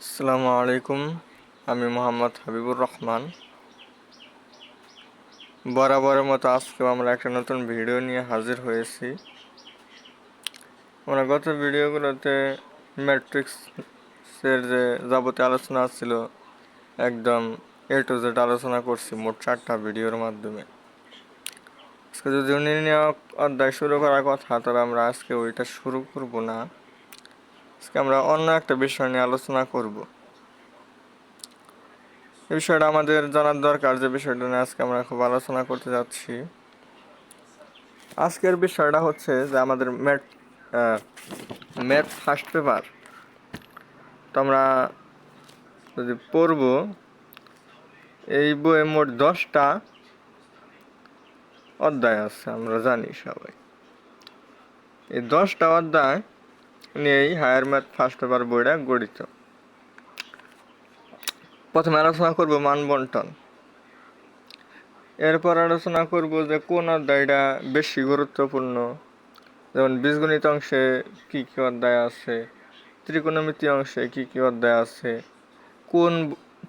আসসালামু আলাইকুম, আমি মোহাম্মদ হাবিবুর রহমান। বরাবরের মতো আজকেও আমরা একটা নতুন ভিডিও নিয়ে হাজির হয়েছি। আমরা গত ভিডিওগুলোতে ম্যাট্রিক্সের যে যাবতীয় আলোচনা ছিল, একদম এ টু জেড আলোচনা করছি মোট চারটা ভিডিওর মাধ্যমে। আজকে যদি অধ্যায় শুরু করার কথা, তবে আমরা আজকে ওইটা শুরু করব না। আজকে আমরা অন্য একটা বিষয় নিয়ে আলোচনা করব। এই বিষয়টা আমাদের জানার দরকার, যে বিষয়টা নিয়ে আজকে আমরা খুব আলোচনা করতে যাচ্ছি। আজকের বিষয়টা হচ্ছে যে আমাদের ম্যাথ ম্যাথ ফার্স্ট পেপার তো আমরা যদি পড়ব, এই বইয়ে মোট দশটা অধ্যায় আছে, আমরা জানি সবাই। এই দশটা অধ্যায় নিয়েই হায়ার ম্যাথ ফার্স্ট পেপার বইটা গঠিত। প্রথমে আলোচনা করব মান বন্টন। এরপর আলোচনা করব যে কোন অধ্যায়টা বেশি গুরুত্বপূর্ণ। যেমন বীজগণিত অংশে কী কী অধ্যায় আছে, ত্রিকোণমিতি অংশে কী কী অধ্যায় আছে, কোন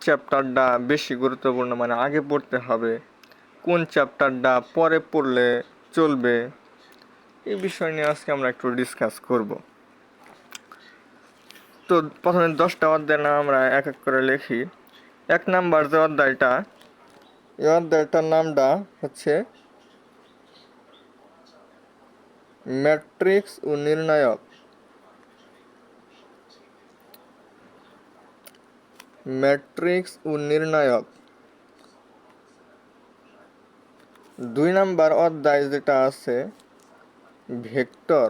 চ্যাপ্টারটা বেশি গুরুত্বপূর্ণ মানে আগে পড়তে হবে, কোন চ্যাপ্টারটা পরে পড়লে চলবে, এই বিষয় নিয়ে আজকে আমরা একটু ডিসকাস করব। তো প্রথমে দশটা অধ্যায় নাম আমরা এক এক করে লিখি। এক নাম্বার যে অধ্যায়টা, এই অধ্যায়টার নামটা হচ্ছে ম্যাট্রিক্স ও নির্ণায়ক। ম্যাট্রিক্স ও নির্ণায়ক। দুই নাম্বার অধ্যায় যেটা আছে, ভেক্টর।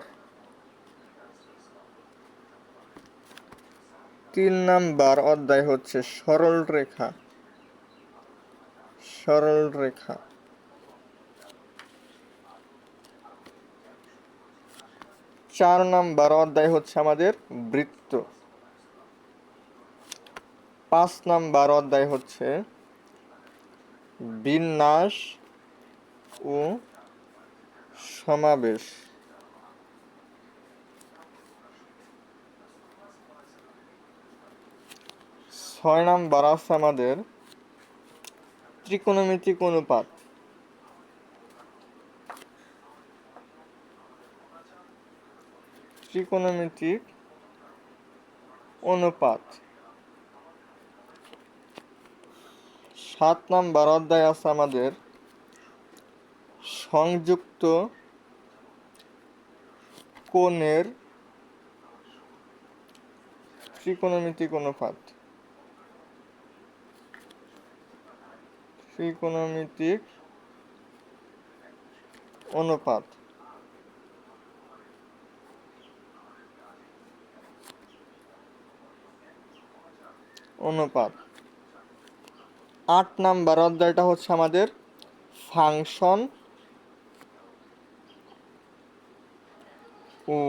তিন নাম্বার অধ্যায় হচ্ছে সরল রেখা। সরল রেখা। চার নাম্বার অধ্যায় হচ্ছে আমাদের বৃত্ত। পাঁচ নাম্বার অধ্যায় হচ্ছে বিন্যাস ও সমাবেশ। ছয় নাম্বার আছে আমাদের ত্রিকোণমিতিক অনুপাত। ত্রিকোণমিতিক অনুপাত। সাত নাম্বার অধ্যায় আছে আমাদের। সংযুক্ত কোণের ত্রিকোণমিতিক অনুপাত। ত্রিকোণমিতিক অনুপাত। অনুপাত। আট নাম্বার অধ্যায়টা হচ্ছে আমাদের ফাংশন ও।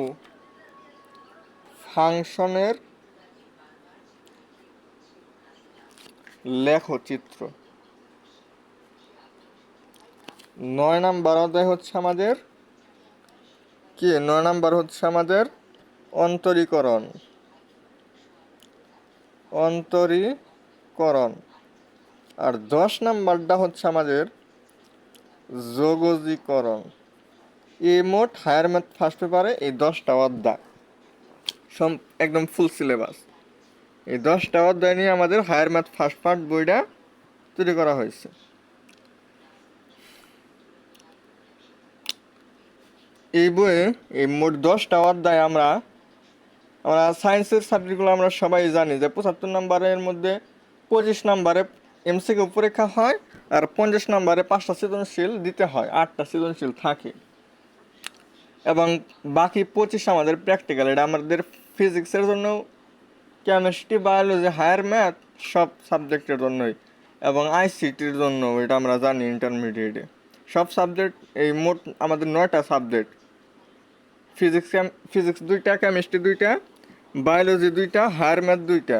ফাংশনের লেখচিত্র। নয় নাম্বার অধ্যায় হচ্ছে আমাদের কি? নয় নাম্বার হচ্ছে আমাদের অন্তরীকরণ। অন্তরীকরণ। আর দশ নাম্বারটা হচ্ছে আমাদের যোগজীকরণ। এই মোট হায়ার ম্যাথ ফার্স্ট পেপারে এই দশটা অধ্যায়। সম একদম ফুল সিলেবাস এই দশটা অধ্যায় নিয়ে আমাদের হায়ার ম্যাথ ফার্স্ট পার্ট বইটা তৈরি করা হয়েছে। এই বইয়ে এই মোট দশটা অধ্যায় আমরা আমরা সায়েন্সের সাবজেক্টগুলো আমরা সবাই জানি যে পঁচাত্তর নম্বরের মধ্যে পঁচিশ নম্বরে এমসিকিউ পরীক্ষা হয় আর পঞ্চাশ নম্বরে পাঁচটা সৃজনশীল দিতে হয়, আটটা সৃজনশীল থাকে। এবং বাকি পঁচিশ আমাদের প্র্যাকটিক্যাল এটা আমাদের ফিজিক্সের জন্য কেমিস্ট্রি বায়োলজি হায়ার ম্যাথ সব সাবজেক্টের জন্যই, এবং আইসিটির জন্য এটা আমরা জানি ইন্টারমিডিয়েটে সব সাবজেক্ট এই মোট আমাদের নয়টা সাবজেক্ট ফিজিক্স ফিজিক্স দুইটা, কেমিস্ট্রি দুইটা, বায়োলজি দুইটা, হায়ার ম্যাথ দুইটা।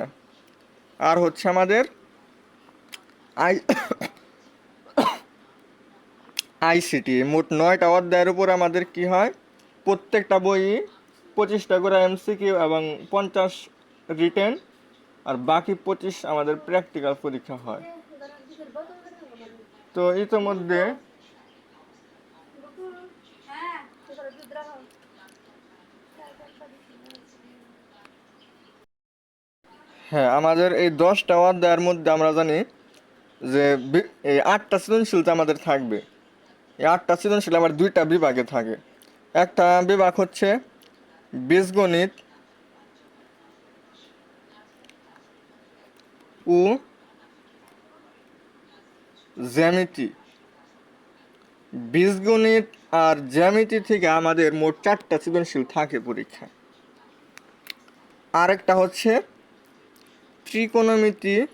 আর হচ্ছে আমাদের আই আইসিটি, মোট নয়টা অধ্যায়ের উপর আমাদের কি হয়? প্রত্যেকটা বই পঁচিশটা করে এমসিকিউ এবং পঞ্চাশ রিটেন, আর বাকি পঁচিশ আমাদের প্র্যাকটিক্যাল পরীক্ষা হয়। তো ইতিমধ্যে হ্যাঁ আমাদের এই দশটা অধ্যায়ের মধ্যে আমরা জানি যে এই আটটা সৃজনশীলতা আমাদের থাকবে। এই আটটা সৃজনশীল আমার দুইটা বিভাগে থাকে। একটা বিভাগ হচ্ছে বীজগণিত ও জ্যামিতি। বীজগণিত আর জ্যামিতি থেকে আমাদের মোট চারটা সৃজনশীল থাকে পরীক্ষায়। আরেকটা হচ্ছে ত্রিকোণমিতি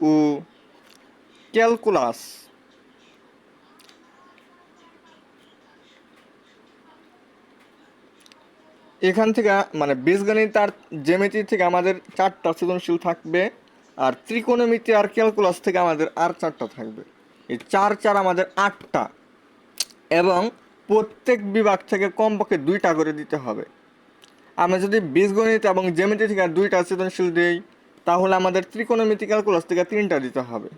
ও ক্যালকুলাস। এখান থেকে মানে বীজগণিত আর জ্যামিতি থেকে আমাদের চারটা সৃজনশীল থাকবে, আর ত্রিকোণমিতি আর ক্যালকুলাস থেকে আমাদের আর চারটা থাকবে। এই চার চার আমাদের আটটা। এবং প্রত্যেক বিভাগ থেকে কমপক্ষে দুইটা করে দিতে হবে। আমরা যদি বীজগণিত এবং জ্যামিতি থেকে দুইটা সৃজনশীল দিই, তাহলে আমাদের ত্রিকোণমিতি ক্যালকুলাস থেকে তিনটা দিতে হবে।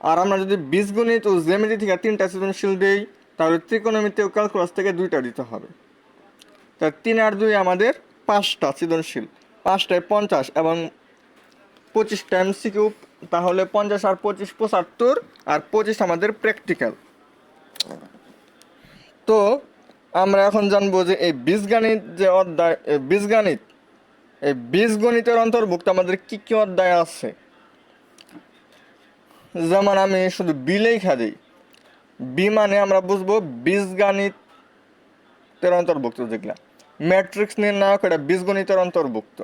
আর আমরা যদি বীজগণিত ও জ্যামিতি থেকে তিনটা সৃজনশীল দিই, তাহলে ত্রিকোণমিতি ও ক্যালকুলাস থেকে দুইটা দিতে হবে। তা তিন আর দুই আমাদের পাঁচটা সৃজনশীল। পাঁচটায় পঞ্চাশ এবং পঁচিশটা এমসিকিউ তাহলে পঞ্চাশ আর পঁচিশ পঁচাত্তর, আর পঁচিশ আমাদের প্র্যাকটিক্যাল তো আমরা এখন জানব যে এই বীজগণিত যে অধ্যায় বীজগণিত, এই বীজগণিতের অন্তর্ভুক্ত আমাদের কি কি অধ্যায় আছে? যেমন আমি শুধু বি লেখা দিই। বি মানে আমরা বুঝব বীজগণিতের অন্তর্ভুক্ত যেগুলা। ম্যাট্রিক্স নির্ণায়ক এটা বীজগণিতের অন্তর্ভুক্ত।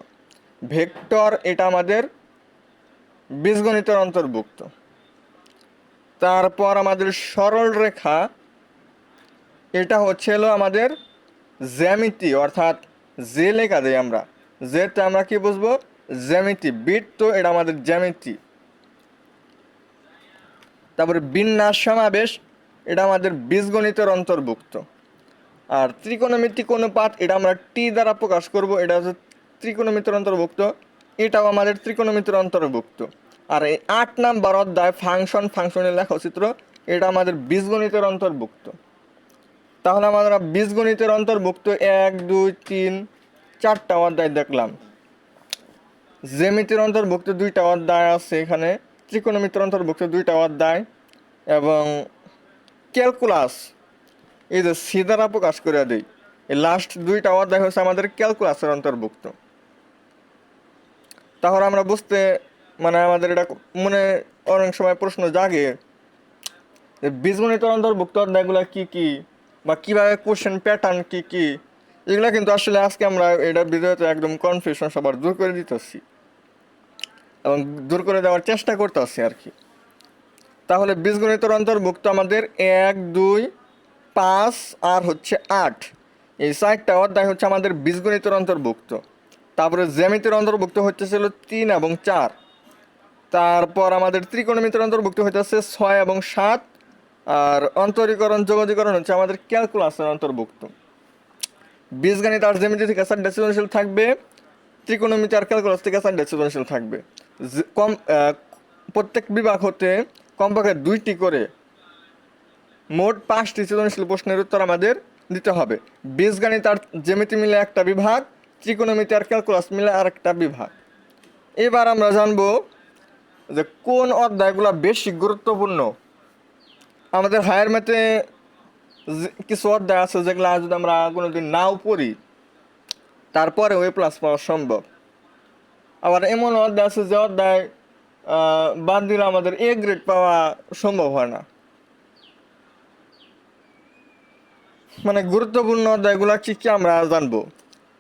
ভেক্টর এটা আমাদের বীজগণিতের অন্তর্ভুক্ত। তারপর আমাদের সরল রেখা এটা হচ্ছে হলো আমাদের জ্যামিতি, অর্থাৎ যে লেখা দেয় আমরা। যেটা আমরা কি বুঝব? জ্যামিতি, বিট তো এটা আমাদের জ্যামিতি। তারপরে বিন্যাস সমাবেশ, এটা আমাদের বীজগণিতের অন্তর্ভুক্ত। আর ত্রিকোণমিতিক অনুপাত, এটা আমরা টি দ্বারা প্রকাশ করব, এটা হচ্ছে ত্রিকোণমিতির অন্তর্ভুক্ত। এটাও আমাদের ত্রিকোণমিতির অন্তর্ভুক্ত। আর এই আট নাম্বার অধ্যায় ফাংশন ফাংশনের লেখচিত্র, এটা আমাদের বীজগণিতের অন্তর্ভুক্ত। তাহলে আমরা বীজগণিতের অন্তর্ভুক্ত এক, দুই, তিন, চারটা অধ্যায় দেখলাম। জ্যামিতির অন্তর্ভুক্ত দুইটা অধ্যায় আছে এখানে, ত্রিকোণমিতির অন্তর্ভুক্ত দুইটা অধ্যায়, এবং ক্যালকুলাস। এই যে সি দ্বারা প্রকাশ করে দিই, এই লাস্ট দুইটা অধ্যায় হচ্ছে আমাদের ক্যালকুলাসের অন্তর্ভুক্ত। তাহলে আমরা বুঝতে মানে আমাদের এটা মনে অনেক সময় প্রশ্ন জাগে বীজগণিতের অন্তর্ভুক্ত অধ্যায়গুলো কি কি? বা কীভাবে কোশ্চেন প্যাটার্ন কি কি, এগুলো কিন্তু আসলে আজকে আমরা এটা ভিডিওতে একদম কনফিউশন সবার দূর করে দিতেছি। এবং দূর করে দেওয়ার চেষ্টা করতেছি আর কি। তাহলে বীজগণিতের অন্তর্ভুক্ত আমাদের এক, দুই, পাঁচ আর হচ্ছে আট। এই চারটা অধ্যায় হচ্ছে আমাদের বীজগণিতের অন্তর্ভুক্ত। তারপরে জ্যামিতির অন্তর্ভুক্ত হচ্ছে ছিল তিন এবং চার। তারপর আমাদের ত্রিকোণমিতির অন্তর্ভুক্ত হইতেছে ছয় এবং সাত। আর অন্তরীকরণ যোগাযোগীকরণ হচ্ছে আমাদের ক্যালকুলাসের অন্তর্ভুক্ত। বীজগণিত আর জ্যামিতি থেকে চারটে সৃজনশীল থাকবে ত্রিকোণমিতি আর ক্যালকুলাস থেকে চারটে সৃজনশীল থাকবে। কম প্রত্যেক বিভাগ হতে কমপক্ষে দুইটি করে মোট পাঁচটি সৃজনশীল প্রশ্নের উত্তর আমাদের দিতে হবে। বীজগণিত আর জ্যামিতি মিলে একটা বিভাগ ত্রিকোণমিতি আর ক্যালকুলাস মিলে আর একটা বিভাগ। এবার আমরা জানব যে কোন অধ্যায়গুলো বেশি গুরুত্বপূর্ণ? আমাদের হায়ার ম্যাথে কিছু অধ্যায় আছে যেগুলো যদি আমরা কোনোদিন নাও পড়ি তারপরে ওই প্লাস পাওয়া সম্ভব। আবার এমন অধ্যায় আছে যে অধ্যায় বাদ দিলে আমাদের এ গ্রেড পাওয়া সম্ভব হয় না। মানে গুরুত্বপূর্ণ অধ্যায়গুলো কি কি আমরা জানব?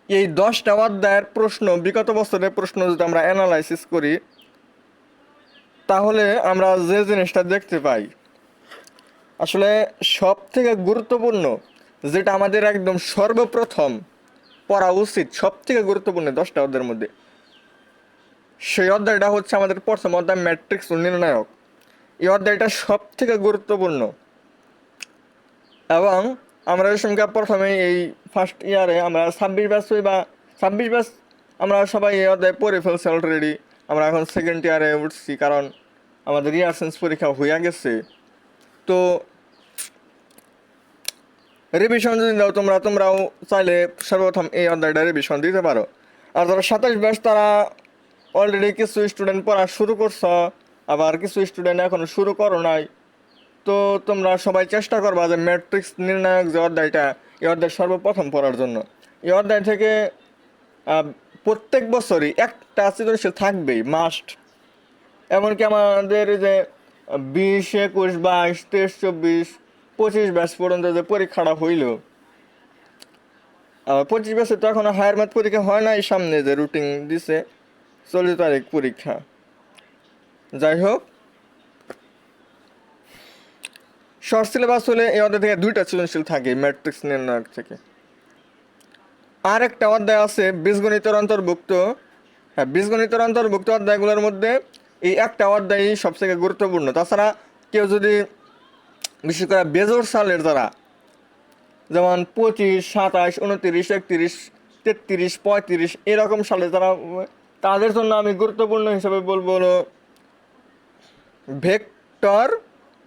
এই দশটা অধ্যায়ের প্রশ্ন, বিগত বছরের প্রশ্ন যদি আমরা অ্যানালাইসিস করি, তাহলে আমরা যে জিনিসটা দেখতে পাই আসলে সব থেকে গুরুত্বপূর্ণ, যেটা আমাদের একদম সর্বপ্রথম পড়া উচিত সব থেকে গুরুত্বপূর্ণ দশটা অধ্যায়ের মধ্যে, সেই অধ্যায়টা হচ্ছে আমাদের প্রথম অধ্যায়, ম্যাট্রিক্স নির্ণায়ক। এই অধ্যায়টা সব থেকে গুরুত্বপূর্ণ। এবং আমরা সংখ্যা প্রথমে এই ফার্স্ট ইয়ারে আমরা ছাব্বিশ ব্যাচ হই বা ছাব্বিশ ব্যাচ আমরা সবাই এই অধ্যায় পড়ে ফেলছি অলরেডি আমরা এখন সেকেন্ড ইয়ারে উঠছি, কারণ আমাদের ইয়ার সেন্স পরীক্ষা হইয়া গেছে। তো রিভিশন যদি দাও তোমরা, তোমরাও চাইলে সর্বপ্রথম এই অধ্যায়টা রিভিশন দিতে পারো। আর যারা সাতাশ ব্যাচ, তারা অলরেডি কিছু স্টুডেন্ট পড়া শুরু করছ, আবার কিছু স্টুডেন্ট এখনও শুরু করো নাই। তো তোমরা সবাই চেষ্টা করবা যে ম্যাট্রিক্স নির্ণায়ক যে অধ্যায়টা, এই অধ্যায় সর্বপ্রথম পড়ার জন্য। এই অধ্যায় থেকে প্রত্যেক বছরই একটা সৃজনশীল থাকবেই মাস্ট এমনকি আমাদের যে বিশ একুশ, বাইশ, তেইশ, চব্বিশ, পঁচিশ ব্যাচ পর্যন্ত যে পরীক্ষাটা হইল। পঁচিশ ব্যাচে তো এখনও হায়ার ম্যাথ পরীক্ষা হয় নাই, সামনে যে রুটিন দিছে, চল্লিশ তারিখ পরীক্ষা। যাই হোক শর্ট সিলেবাস হলে এই অধ্যায় থেকে দুইটা সৃজনশীল থাকে ম্যাট্রিক্স নির্ণায়ক থেকে। আর একটা অধ্যায় আছে বীজগণিতের অন্তর্ভুক্ত। হ্যাঁ বীজগণিতের অন্তর্ভুক্ত অধ্যায়গুলোর মধ্যে এই একটা অধ্যায়ই সবথেকে গুরুত্বপূর্ণ। তাছাড়া কেউ যদি, বিশেষ করে বেজোর সালের যারা, যেমন পঁচিশ, সাতাশ, উনতিরিশ, একত্রিশ, তেত্রিশ, পঁয়ত্রিশ, এরকম সালে যারা, তাদের জন্য আমি গুরুত্বপূর্ণ হিসেবে বলব হলো ভেক্টর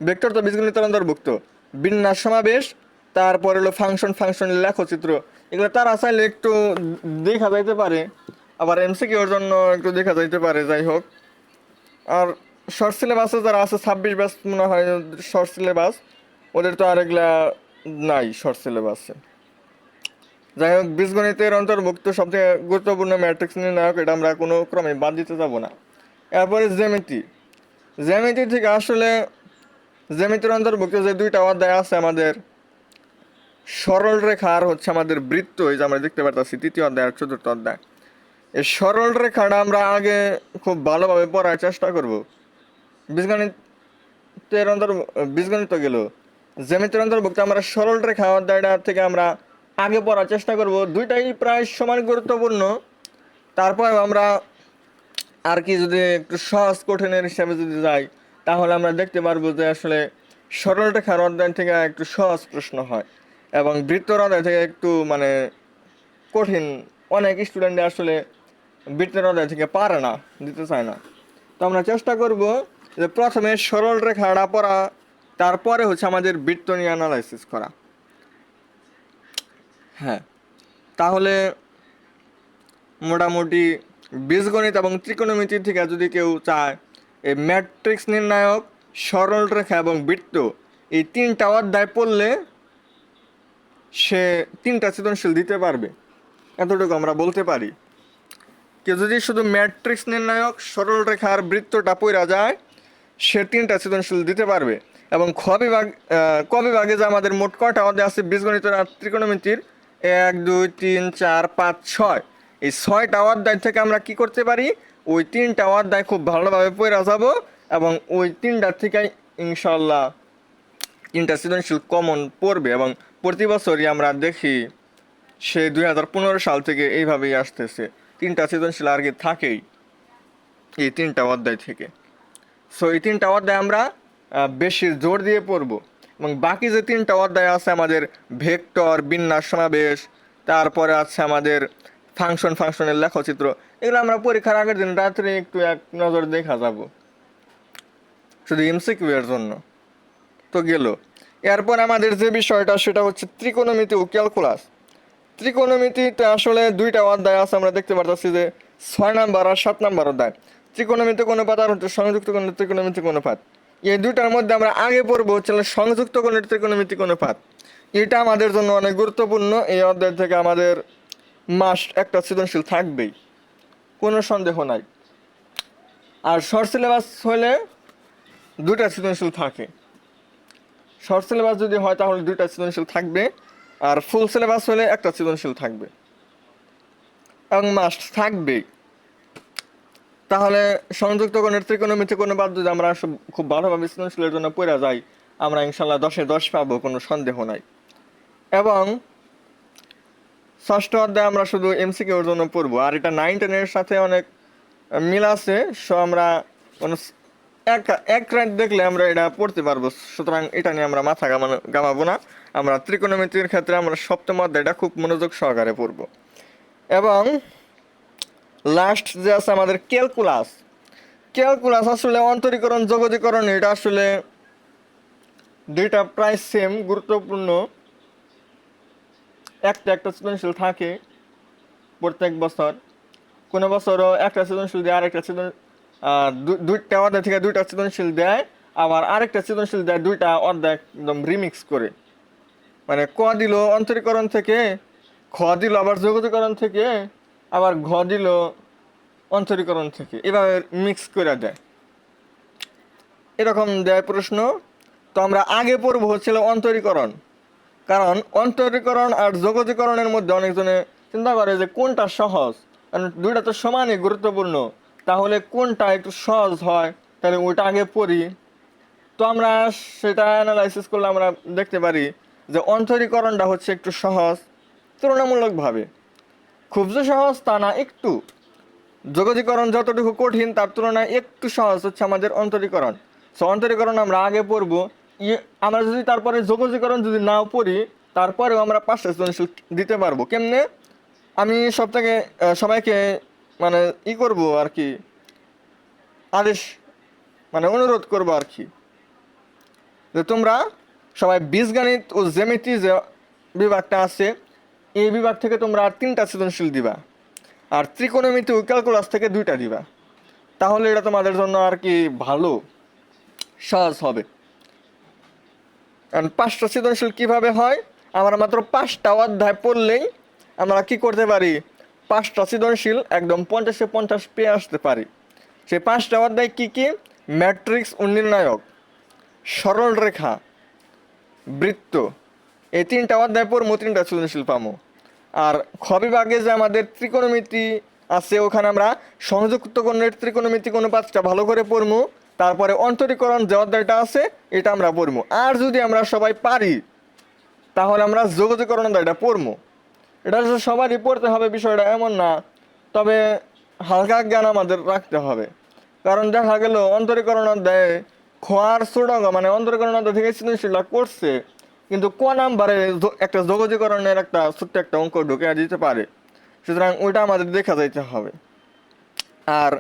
ভেক্টর তো বীজগণিতের অন্তর্ভুক্ত বিন্যাস সমাবেশ, তারপর হলো ফাংশন ফাংশন লেখচিত্র। এগুলো তারা চাইলে একটু দেখা যাইতে পারে, আবার এমসিকিউর জন্য একটু দেখা যাইতে পারে, যাই হোক। আর শর্ট সিলেবাসে যারা আছে, ছাব্বিশ ব্যাস মনে হয় শর্ট সিলেবাস ওদের তো আর এগুলা নাই শর্ট সিলেবাসে যাই হোক, বীজগণিতের অন্তর্ভুক্ত সবথেকে গুরুত্বপূর্ণ ম্যাট্রিক্স নির্ণায়ক এটা আমরা কোনো ক্রমে বাদ দিতে যাব না। এরপরে জ্যামিতি। জ্যামিতি থেকে আসলে জ্যামিতির অন্তর্ভুক্ত যে দুইটা অধ্যায় আছে আমাদের, সরল রেখা আর হচ্ছে আমাদের বৃত্ত, এই যে আমরা দেখতে পারতেছি, তৃতীয় অধ্যায় আর চতুর্থ অধ্যায়। এই সরল রেখাটা আমরা আগে খুব ভালোভাবে পড়ার চেষ্টা করব। বীজগণিতের অন্তর, বীজগণিত গেল। জ্যামিতির অন্তর্ভুক্ত আমরা সরল রেখা অধ্যায়টা থেকে আমরা আগে পড়ার চেষ্টা করব। দুইটাই প্রায় সমান গুরুত্বপূর্ণ। তারপর আমরা আর কি যদি একটু সহজ কঠিনের হিসাবে যদি যাই, তাহলে আমরা দেখতে পারব যে আসলে সরল রেখার অধ্যায় থেকে একটু সহজ প্রশ্ন হয় এবং বৃত্তর অধ্যায় থেকে একটু মানে কঠিন। অনেক স্টুডেন্ট আসলে বৃত্তের অধ্যায় থেকে পারে না, দিতে চায় না। তো আমরা চেষ্টা করব যে প্রথমে সরল রেখাটা পড়া, তারপরে হচ্ছে আমাদের বৃত্ত নিয়ে অ্যানালাইসিস করা। হ্যাঁ তাহলে মোটামুটি বীজগণিত এবং ত্রিকোণমিতি থেকে যদি কেউ চায়, এই ম্যাট্রিক্স নির্ণায়ক, সরল রেখা এবং বৃত্ত, এই তিনটা অধ্যায় পড়লে সে তিনটা সৃজনশীল দিতে পারবে। এতটুকু আমরা বলতে পারি। কেউ যদি শুধু ম্যাট্রিক্স নির্ণায়ক সরল রেখার বৃত্তটা পড়া যায় সে তিনটা সৃজনশীল দিতে পারবে। এবং খ বিভাগ আহ, ক বিভাগে যে আমাদের মোট কটা অধ্যায় আছে বীজগণিত আর ত্রিকোণমিতির এক দুই তিন চার পাঁচ ছয়। এই ছয়টা অধ্যায় থেকে আমরা কি করতে পারি? ওই তিনটা অধ্যায় খুব ভালোভাবে পড়া যাব এবং ওই তিনটার থেকে ইনশাল্লাহ তিনটা সৃজনশীল কমন পড়বে এবং প্রতি বছরই আমরা দেখি সে দুই হাজার পনেরো সাল থেকে এইভাবেই আসতেছে। তিনটা সৃজনশীল আর কি থাকেই, এই তিনটা অধ্যায় থেকে। সো এই তিনটা অধ্যায় আমরা বেশি জোর দিয়ে পড়ব। এবং বাকি যে তিনটা অধ্যায় আছে আমাদের ভেক্টর, বিন্যাস, সমাবেশ, তারপরে আছে আমাদের ফাংশন, ফাংশনের লেখচিত্র, এগুলো আমরা পরীক্ষার আগের দিন রাত্রে একটু এক নজর দেখা যাব। শুধু এমসিকিউ জন্য। তো গেল। এরপর আমাদের যে বিষয়টা, সেটা হচ্ছে ত্রিকোণমিতি ও ক্যালকুলাস। ত্রিকোণমিতিতে আসলে দুইটা অধ্যায় আছে, আমরা দেখতে পারতেছি যে ছয় নাম্বার আর সাত নাম্বার অধ্যায়। ত্রিকোণমিতি অনুপাত আর হচ্ছে সংযুক্ত কোণের ত্রিকোণমিতি অনুপাত এই দুইটার মধ্যে আমরা আগে পড়ব হচ্ছে সংযুক্ত কোণের ত্রিকোণমিতি অনুপাত এটা আমাদের জন্য অনেক গুরুত্বপূর্ণ, এই অধ্যায় থেকে আমাদের মাস একটা সৃজনশীল থাকবেই, কোনো সন্দেহ নাই। আর শর্ট সিলেবাস হলে দুটা সৃজনশীল থাকে। শর্ট সিলেবাস যদি হয় তাহলে দুইটা সৃজনশীল থাকবে। আর ফুল সিলেবাস হলে একটা সৃজনশীল থাকবে। এবং মাস্ট থাকবেই। তাহলে সংযুক্ত কোণের ত্রিকোণমিতি কোনো বাদ যদি আমরা খুব ভালোভাবে সৃজনশীলের জন্য পড়ে যাই, আমরা ইনশাল্লাহ দশে দশ পাবো, কোনো সন্দেহ নাই। এবং ষষ্ঠ অধ্যায় আমরা শুধু এমসিকিউর জন্য পড়ব, আর এটা নাইন টেনের সাথে অনেক মিল আছে সো আমরা কোনো এক এক রাত দেখলে আমরা এটা পড়তে পারব। সুতরাং এটা নিয়ে আমরা মাথা গামানো গামাবো না। আমরা ত্রিকোণমিতির ক্ষেত্রে আমরা সপ্তম অধ্যায়টা খুব মনোযোগ সহকারে পড়ব। এবং লাস্ট যে আছে আমাদের ক্যালকুলাস ক্যালকুলাস আসলে অন্তরীকরণ জগতীকরণ এটা আসলে দুইটা প্রায় সেম গুরুত্বপূর্ণ। একটা একটা সৃজনশীল থাকে প্রত্যেক বছর। কোনো বছরও একটা সৃজনশীল দিয়ে আরেকটা সৃজন দুইটা অধ্যায় থেকে দুইটা সৃজনশীল দেয়, আবার আরেকটা সৃজনশীল দেয় দুইটা অধ্যায় একদম রিমিক্স করে। মানে ক দিল অন্তরীকরণ থেকে, খ দিল আবার জগতীকরণ থেকে, আবার ঘ দিল অন্তরীকরণ থেকে। এভাবে মিক্স করে দেয়। এরকম দেয় প্রশ্ন, তো আমরা আগে পড়ব হচ্ছিল অন্তরীকরণ। কারণ অন্তরীকরণ আর জগতীকরণের মধ্যে অনেকজনে চিন্তা করে যে কোনটা সহজ, কারণ দুইটা তো সমানই গুরুত্বপূর্ণ। তাহলে কোনটা একটু সহজ হয়? তাহলে ওইটা আগে পড়ি। তো আমরা সেটা অ্যানালাইসিস করলে আমরা দেখতে পারি যে অন্তরীকরণটা হচ্ছে একটু সহজ, তুলনামূলকভাবে। খুব যে সহজ তা না, একটু। জগতীকরণ যতটুকু কঠিন, তার তুলনায় একটু সহজ হচ্ছে আমাদের অন্তরীকরণ। সো অন্তরীকরণ আমরা আগে পড়ব। আমরা যদি তারপরে জগতীকরণ যদি নাও পড়ি, তারপরেও আমরা পাঁচটা দিতে পারব। কেমনে? আমি সব থেকে সবাইকে মানে ই করব আর কি, আদেশ মানে অনুরোধ করব আর কি। যে তোমরা সবাই বীজগণিত ও জ্যামিতি যে বিভাগটা আছে, এই বিভাগ থেকে তোমরা আর তিনটা সৃজনশীল দিবা। আর ত্রিকোণমিতি ও ক্যালকুলাস থেকে দুইটা দিবা। তাহলে এটা তোমাদের জন্য আর কি ভালো, সহজ হবে। কারণ পাঁচটা সৃজনশীল কীভাবে হয়? আমরা মাত্র পাঁচটা অধ্যায় পড়লেই আমরা কি করতে পারি? পাঁচটা সৃজনশীল, একদম পঞ্চাশে পঞ্চাশ পেয়ে আসতে পারি। সেই পাঁচটা অধ্যায় কী কী? ম্যাট্রিক্স নির্ণায়ক, সরল রেখা, বৃত্ত। এই তিনটা অধ্যায় পড়ব তিনটা সৃজনশীল পাবো। আর খ বিভাগে যে আমাদের ত্রিকোণমিতি আছে, ওখানে আমরা সংযুক্ত কোণের ত্রিকোণমিতি কোনো পাঁচটা ভালো করে পড়ব। তারপরে অন্তরীকরণ যে অধ্যায়টা আছে, এটা আমরা পড়ব। আর যদি আমরা সবাই পারি, তাহলে আমরা জগতীকরণ অধ্যায়টা পড়ব। এটা সবারই পড়তে হবে বিষয়টা এমন না তবে হালকা জ্ঞান আমাদের রাখতে হবে। কারণ দেখা গেল অন্তরীকরণ অধ্যায়ে খোয়ার সুড়ঙ্গ মানে অন্তরীকরণ অধ্যায় থেকে সৃজনশীলটা করছে কিন্তু ক নাম্বারে একটা জগতীকরণের একটা ছোট্ট একটা অঙ্ক ঢুকে দিতে পারে। সুতরাং ওইটা আমাদের দেখা যাইতে হবে। আর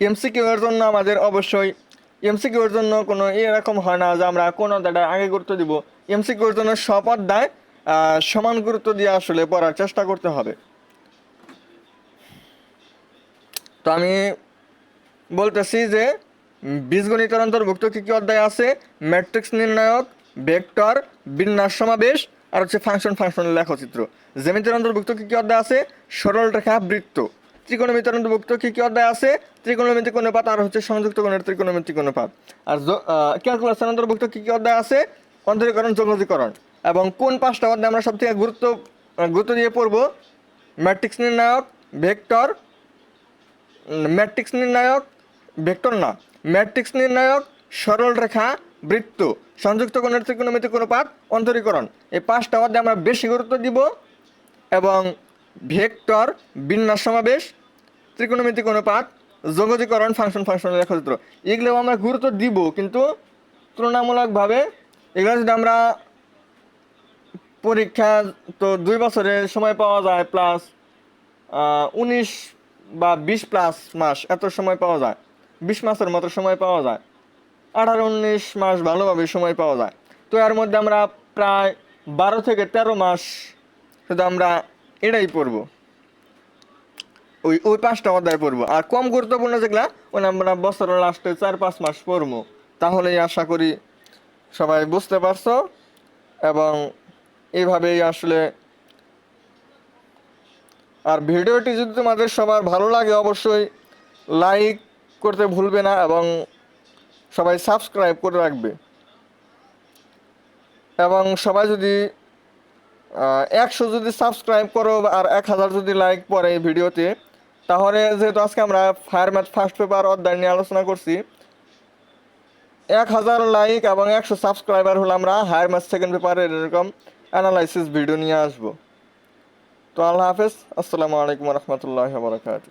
এমসিকিউ এর জন্য আমাদের অবশ্যই এমসিকিউ এর জন্য কোনো এরকম হয় না যে আমরা কোন অধ্যায়টা আগে গুরুত্ব দিব। এমসিকিউ এর জন্য অধ্যায় আহ, সমান গুরুত্ব দিয়ে আসলে পড়ার চেষ্টা করতে হবে। তো আমি বলতেছি যে বীজগণিতের অন্তর্ভুক্ত কী কী অধ্যায় আছে? ম্যাট্রিক্স নির্ণায়ক, ভেক্টর, বিন্যাস সমাবেশ, আর হচ্ছে ফাংশন ফাংশনের লেখচিত্র। জ্যামিতির অন্তর্ভুক্ত কী কী অধ্যায় আছে? সরল রেখা বৃত্ত। ত্রিকোণমিতির অন্তর্ভুক্ত কী কী অধ্যায় আছে? ত্রিকোণমিতি অনুপাত, আর হচ্ছে সংযুক্ত কোণের ত্রিকোণমিতিক অনুপাত। আর ক্যালকুলাসের অন্তর্ভুক্ত কী কী অধ্যায় আছে? অন্তরীকরণ জগতীকরণ এবং কোন পাঁচটা অধ্যায় আমরা সব থেকে গুরুত্ব গুরুত্ব দিয়ে পড়ব? ম্যাট্রিক্স নির্ণায়ক, ভেক্টর, ম্যাট্রিক্স নির্ণায়ক, ভেক্টর না, ম্যাট্রিক্স নির্ণায়ক, সরল রেখা, বৃত্ত, সংযুক্ত কোণের ত্রিকোণমিতিক অনুপাত অন্তরীকরণ। এই পাঁচটা অধ্যায় আমরা বেশি গুরুত্ব দিব এবং ভেক্টর, বিন্যাস সমাবেশ ত্রিকোণমিতিক অনুপাত জগতীকরণ ফাংশন ফাংশন লেখচিত্র এগুলো আমরা গুরুত্ব দিব, কিন্তু তুলনামূলকভাবে এগুলো যদি আমরা পরীক্ষা তো দুই বছরের সময় পাওয়া যায় প্লাস উনিশ বা বিশ প্লাস মাস এত সময় পাওয়া যায়। বিশ মাসের মতো সময় পাওয়া যায়। আঠারো, উনিশ মাস ভালোভাবে সময় পাওয়া যায়। তো এর মধ্যে আমরা প্রায় বারো থেকে তেরো মাস শুধু আমরা এটাই পড়ব। ওই ওই পাঁচটা অধ্যায় পড়ব। আর কম গুরুত্বপূর্ণ যেগুলা ওই আমরা বছরের লাস্টে চার পাঁচ মাস পড়ব। তাহলেই আশা করি সবাই বুঝতে পারছ এবং এইভাবেই আসলে। আর ভিডিওটি যদি তোমাদের সবার ভালো লাগে, অবশ্যই লাইক করতে ভুলবে না এবং সবাই সাবস্ক্রাইব করে রাখবে। এবং সবাই যদি একশো যদি সাবস্ক্রাইব করো আর এক হাজার যদি লাইক পড়ে এই ভিডিওতে, তাহলে যেহেতু আজকে আমরা ফায়ার ম্যাথ ফার্স্ট পেপার অধ্যায় নিয়ে আলোচনা করছি, এক হাজার লাইক এবং একশো সাবস্ক্রাইবার হলে আমরা হায়ার ম্যাথ সেকেন্ড পেপারের এরকম। অ্যানালাইসিস ভিডিও নিয়ে আসব। তো আল্লাহ হাফেজ আসসালামু আলাইকুম রহমতুল্লাহ বারকাত